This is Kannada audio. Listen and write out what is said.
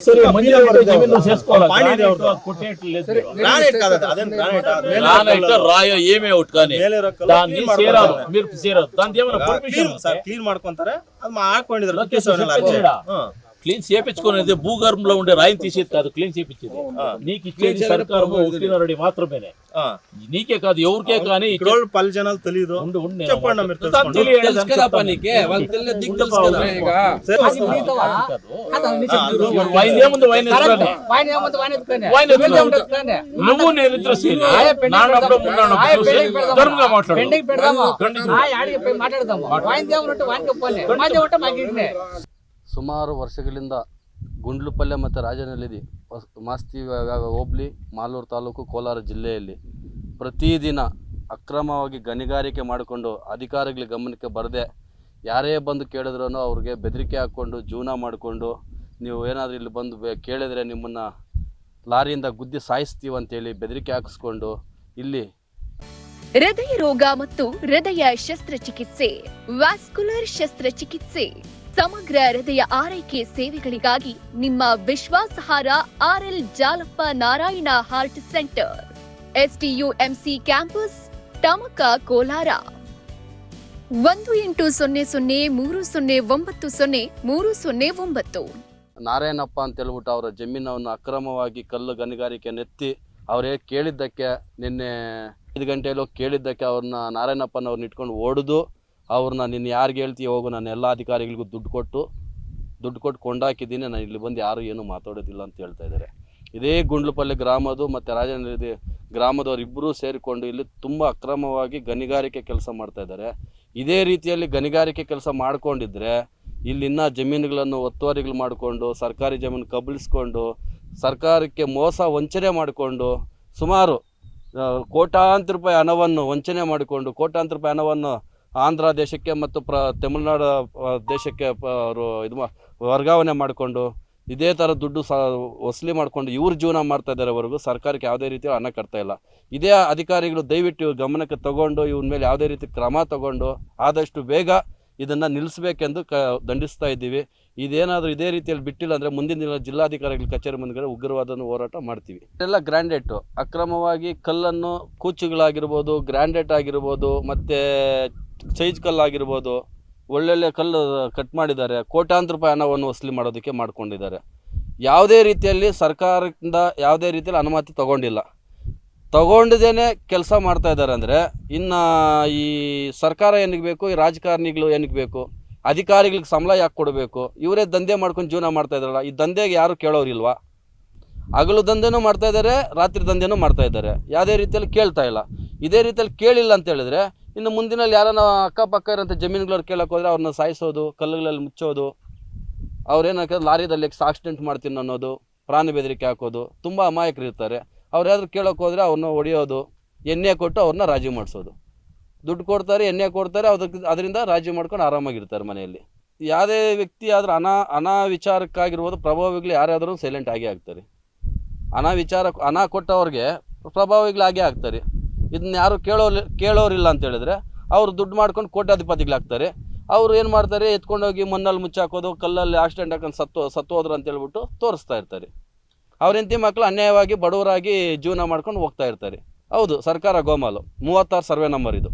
ಸರಿ ಮಂಜುನಾಥ್ ಗ್ರಾನೈಟ್ ಗ್ರಾನೈಟ್ ಕ್ಲೀನ್ ಮಾಡ್ಕೊಂತಾರೆ. ಹಾಕೊಂಡಿದ್ರು క్లీన్ చేపించుకునేది భూగర్భంలో ఉండే రాయిని తీసేది కాదు క్లీన్ చేపించేది. నీకు ఇచ్చేది సర్కారము ఒకటిన్నరడి మాత్రమేనే. నీకే కాదు ఎవరికే కానీ ఇక్కడ పల్లె జనాలు తెలియదు. నువ్వు నేను ఇద్దరు మాట్లాడదాము. ಸುಮಾರು ವರ್ಷಗಳಿಂದ ಗುಂಡ್ಲುಪಲ್ಯ ಮತ್ತು ರಾಜನಲ್ಲಿದೆ ಮಾಸ್ತಿ ಹೋಬ್ಳಿ ಮಾಲೂರು ತಾಲೂಕು ಕೋಲಾರ ಜಿಲ್ಲೆಯಲ್ಲಿ ಪ್ರತಿದಿನ ಅಕ್ರಮವಾಗಿ ಗಣಿಗಾರಿಕೆ ಮಾಡಿಕೊಂಡು ಅಧಿಕಾರಿಗಳ ಗಮನಕ್ಕೆ ಬರದೆ ಯಾರೇ ಬಂದು ಕೇಳಿದ್ರೂ ಅವ್ರಿಗೆ ಬೆದರಿಕೆ ಹಾಕ್ಕೊಂಡು ಜೀವನ ಮಾಡಿಕೊಂಡು ನೀವು ಏನಾದರೂ ಇಲ್ಲಿ ಬಂದು ಕೇಳಿದರೆ ನಿಮ್ಮನ್ನು ಲಾರಿಯಿಂದ ಗುದ್ದಿ ಸಾಯಿಸ್ತೀವಿ ಸಾಯಿಸ್ತೀವಂತೇಳಿ ಬೆದರಿಕೆ ಹಾಕಿಸ್ಕೊಂಡು ಇಲ್ಲಿ ಹೃದಯ ರೋಗ ಮತ್ತು ಹೃದಯ ಶಸ್ತ್ರಚಿಕಿತ್ಸೆ, ವ್ಯಾಸ್ಕುಲರ್ ಶಸ್ತ್ರಚಿಕಿತ್ಸೆ. ಸಮಗ್ರ ಹೃದಯ ಆರೈಕೆ ಸೇವೆಗಳಿಗಾಗಿ ನಿಮ್ಮ ವಿಶ್ವಾಸಾರ್ಹ RL Jalappa Narayana heart centre. STUMC campus Tamaka Kolar. ಒಂದು ಎಂಟು ಸೊನ್ನೆ ಸೊನ್ನೆ ಮೂರು ಸೊನ್ನೆ ಒಂಬತ್ತು ಸೊನ್ನೆ ಮೂರು ಸೊನ್ನೆ ಒಂಬತ್ತು. ನಾರಾಯಣಪ್ಪ ಅಂತ ಹೇಳ್ಬಿಟ್ಟು ಅವರ ಜಮೀನನ್ನು ಅಕ್ರಮವಾಗಿ ಕಲ್ಲು ಗಣಿಗಾರಿಕೆ ನೆತ್ತಿ ಅವರೇ ಕೇಳಿದ್ದಕ್ಕೆ ನಿನ್ನೆ ಐದು ಗಂಟೆಯಲ್ಲೂ ಕೇಳಿದ್ದಕ್ಕೆ ಅವ್ರನ್ನ ನಾರಾಯಣಪ್ಪನವ್ರನ್ನ ಇಟ್ಕೊಂಡು ಹೊಡೆದು ಅವ್ರನ್ನ ನಿನ್ನ ಯಾರಿಗೆ ಹೇಳ್ತೀಯ ಹೋಗು ನಾನು ಎಲ್ಲ ಅಧಿಕಾರಿಗಳಿಗೂ ದುಡ್ಡು ಕೊಟ್ಟು ದುಡ್ಡು ಕೊಟ್ಟು ಕೊಂಡಾಕಿದ್ದೀನಿ, ನಾನು ಇಲ್ಲಿ ಬಂದು ಯಾರು ಏನು ಮಾತಾಡೋದಿಲ್ಲ ಅಂತ ಹೇಳ್ತಾ ಇದ್ದಾರೆ. ಇದೇ ಗುಂಡ್ಲುಪಲ್ಲಿ ಗ್ರಾಮದು ಮತ್ತು ರಾಜನಹಳ್ಳಿ ಗ್ರಾಮದವ್ರು ಇಬ್ಬರೂ ಸೇರಿಕೊಂಡು ಇಲ್ಲಿ ತುಂಬ ಅಕ್ರಮವಾಗಿ ಗಣಿಗಾರಿಕೆ ಕೆಲಸ ಮಾಡ್ತಾ ಇದ್ದಾರೆ. ಇದೇ ರೀತಿಯಲ್ಲಿ ಗಣಿಗಾರಿಕೆ ಕೆಲಸ ಮಾಡಿಕೊಂಡಿದ್ರೆ ಇಲ್ಲಿನ್ನ ಜಮೀನುಗಳನ್ನು ಒತ್ತುವರಿಗಳು ಮಾಡಿಕೊಂಡು, ಸರ್ಕಾರಿ ಜಮೀನು ಕಬಳಿಸ್ಕೊಂಡು, ಸರ್ಕಾರಕ್ಕೆ ಮೋಸ ವಂಚನೆ ಮಾಡಿಕೊಂಡು, ಸುಮಾರು ಕೋಟಾಂತರ ರೂಪಾಯಿ ಹಣವನ್ನು ವಂಚನೆ ಮಾಡಿಕೊಂಡು ಕೋಟಾಂತರ ರೂಪಾಯಿ ಹಣವನ್ನು ಆಂಧ್ರ ದೇಶಕ್ಕೆ ಮತ್ತು ಪ್ರ, ತಮಿಳುನಾಡು ದೇಶಕ್ಕೆ ಅವರು ಇದು ವರ್ಗಾವಣೆ ಮಾಡಿಕೊಂಡು, ಇದೇ ಥರ ದುಡ್ಡು ಸ, ವಸೂಲಿ ಮಾಡಿಕೊಂಡು ಇವ್ರ ಜೀವನ ಮಾಡ್ತಾ ಇದ್ದಾರೆವರೆಗೂ ಸರ್ಕಾರಕ್ಕೆ ಯಾವುದೇ ರೀತಿ ಹಣ ಕಟ್ತಾ ಇಲ್ಲ. ಇದೇ ಅಧಿಕಾರಿಗಳು ದಯವಿಟ್ಟು ಇವ್ರ ಗಮನಕ್ಕೆ ತಗೊಂಡು, ಇವ್ರ ಮೇಲೆ ಯಾವುದೇ ರೀತಿ ಕ್ರಮ ತಗೊಂಡು, ಆದಷ್ಟು ಬೇಗ ಇದನ್ನು ನಿಲ್ಲಿಸಬೇಕೆಂದು ಕ, ದಂಡಿಸ್ತಾ ಇದ್ದೀವಿ. ಇದೇನಾದರೂ ಇದೇ ರೀತಿಯಲ್ಲಿ ಬಿಟ್ಟಿಲ್ಲ ಅಂದರೆ ಮುಂದಿನ ದಿನ ಜಿಲ್ಲಾಧಿಕಾರಿಗಳ ಕಚೇರಿ ಮುಂದ್ಗಡೆ ಉಗ್ರವಾದ ಹೋರಾಟ ಮಾಡ್ತೀವಿ. ಇದೆಲ್ಲ ಗ್ರ್ಯಾಂಡೆಟು ಅಕ್ರಮವಾಗಿ ಕಲ್ಲನ್ನು, ಕೂಚುಗಳಾಗಿರ್ಬೋದು ಗ್ರ್ಯಾಂಡೆಟ್ ಆಗಿರ್ಬೋದು, ಮತ್ತು ಸೈಜ್ ಕಲ್ಲಾಗಿರ್ಬೋದು ಒಳ್ಳೊಳ್ಳೆ ಕಲ್ಲು ಕಟ್ ಮಾಡಿದ್ದಾರೆ, ಕೋಟ್ಯಾಂತರ ರೂಪಾಯಿ ಹಣವನ್ನು ವಸೂಲಿ ಮಾಡೋದಕ್ಕೆ ಮಾಡ್ಕೊಂಡಿದ್ದಾರೆ. ಯಾವುದೇ ರೀತಿಯಲ್ಲಿ ಸರ್ಕಾರದಿಂದ ಯಾವುದೇ ರೀತಿಯಲ್ಲಿ ಅನುಮತಿ ತಗೊಂಡಿಲ್ಲ. ತಗೊಂಡಿದ್ದೇನೆ ಕೆಲಸ ಮಾಡ್ತಾ ಇದ್ದಾರೆ ಅಂದರೆ, ಇನ್ನು ಈ ಸರ್ಕಾರ ಏನಕ್ಕೆ ಬೇಕು, ಈ ರಾಜಕಾರಣಿಗಳು ಏನಕ್ಕೆ ಬೇಕು, ಅಧಿಕಾರಿಗಳಿಗೆ ಸಂಬಳ ಯಾಕೆ ಕೊಡಬೇಕು, ಇವರೇ ದಂಧೆ ಮಾಡ್ಕೊಂಡು ಜೀವನ ಮಾಡ್ತಾ ಇದ್ದಾರಲ್ಲ, ಈ ದಂಧೆಗೆ ಯಾರು ಕೇಳೋರಿಲ್ವಾ? ಹಗಲು ದಂಧೆನೂ ಮಾಡ್ತಾ ಇದ್ದಾರೆ, ರಾತ್ರಿ ದಂಧೆನೂ ಮಾಡ್ತಾ ಇದ್ದಾರೆ. ಯಾವುದೇ ರೀತಿಯಲ್ಲಿ ಕೇಳ್ತಾ ಇಲ್ಲ. ಇದೇ ರೀತಿಯಲ್ಲಿ ಕೇಳಿಲ್ಲ ಅಂತ ಹೇಳಿದ್ರೆ ಇನ್ನು ಮುಂದಿನಲ್ಲಿ ಯಾರನ್ನ ಅಕ್ಕಪಕ್ಕ ಇರೋಂಥ ಜಮೀನುಗಳವ್ರು ಕೇಳಕ್ಕೆ ಹೋದ್ರೆ ಅವ್ರನ್ನ ಸಾಯಿಸೋದು, ಕಲ್ಲುಗಳಲ್ಲಿ ಮುಚ್ಚೋದು ಅವ್ರೇನಾಕ ಲಾರಿದಲ್ಲಿ ಆಕ್ಸಿಡೆಂಟ್ ಮಾಡ್ತೀನಿ ಅನ್ನೋದು, ಪ್ರಾಣ ಬೆದರಿಕೆ ಹಾಕೋದು, ತುಂಬ ಅಮಾಯಕರು ಇರ್ತಾರೆ. ಅವ್ರು ಕೇಳೋಕೆ ಹೋದರೆ ಅವ್ರನ್ನ ಹೊಡೆಯೋದು, ಎಣ್ಣೆ ಕೊಟ್ಟು ಅವ್ರನ್ನ ರಾಜಿ ಮಾಡಿಸೋದು. ದುಡ್ಡು ಕೊಡ್ತಾರೆ, ಎಣ್ಣೆ ಕೊಡ್ತಾರೆ ಅದಕ್ಕೆ ಅದರಿಂದ ರಾಜಿ ಮಾಡ್ಕೊಂಡು ಆರಾಮಾಗಿರ್ತಾರೆ ಮನೆಯಲ್ಲಿ. ಯಾವುದೇ ವ್ಯಕ್ತಿ ಆದ್ರೂ ಅನಾ ಅನಾ ವಿಚಾರಕ್ಕಾಗಿರ್ಬೋದು ಪ್ರಭಾವಿಗಳು ಯಾರಾದರೂ ಸೈಲೆಂಟ್ ಆಗೇ ಆಗ್ತಾರೆ. ಅನಾ ವಿಚಾರ ಹಣ ಕೊಟ್ಟವ್ರಿಗೆ ಪ್ರಭಾವಿಗಳಾಗೇ ಆಗ್ತಾರೆ. ಇದನ್ನ ಯಾರು ಕೇಳೋರ್ ಕೇಳೋರಿಲ್ಲ ಅಂತ ಹೇಳಿದ್ರೆ ಅವರು ದುಡ್ಡು ಮಾಡ್ಕೊಂಡು ಕೋಟ್ಯಾಧಿಪತಿಗಳಾಗ್ತಾರೆ. ಅವ್ರು ಏನು ಮಾಡ್ತಾರೆ? ಎತ್ಕೊಂಡೋಗಿ ಮಣ್ಣಲ್ಲಿ ಮುಚ್ಚಾಕೋದು, ಕಲ್ಲಲ್ಲಿ ಆಕ್ಸಿಡೆಂಟ್ ಹಾಕೊಂಡು ಸತ್ತು ಸತ್ತು ಹೋದ್ರು ಅಂತ ಹೇಳ್ಬಿಟ್ಟು ತೋರಿಸ್ತಾ ಇರ್ತಾರೆ. ಅವ್ರ ಹೆಂಡತಿ ಮಕ್ಕಳು ಅನ್ಯಾಯವಾಗಿ ಬಡವರಾಗಿ ಜೀವನ ಮಾಡ್ಕೊಂಡು ಹೋಗ್ತಾ ಇರ್ತಾರೆ. ಹೌದು, ಸರ್ಕಾರ ಗೋಮಾಲು. ಮೂವತ್ತಾರು ಸರ್ವೆ ನಂಬರ್ ಇದು.